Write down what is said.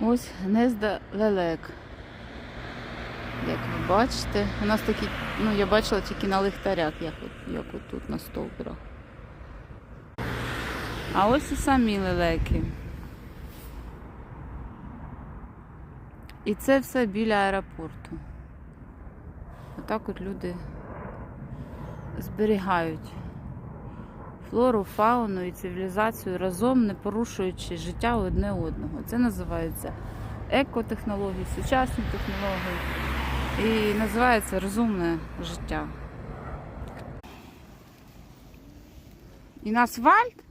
Ось гнезда лелек. Як ви бачите, у нас такі, ну я бачила тільки на лихтарях, як, от, як от тут на стовбурах. А ось і самі лелеки. І це все біля аеропорту. Отак от люди зберігають флору, фауну і цивілізацію разом, не порушуючи життя одне одного. Це називається екотехнології, сучасні технології. І називається розумне життя. І нас асфальт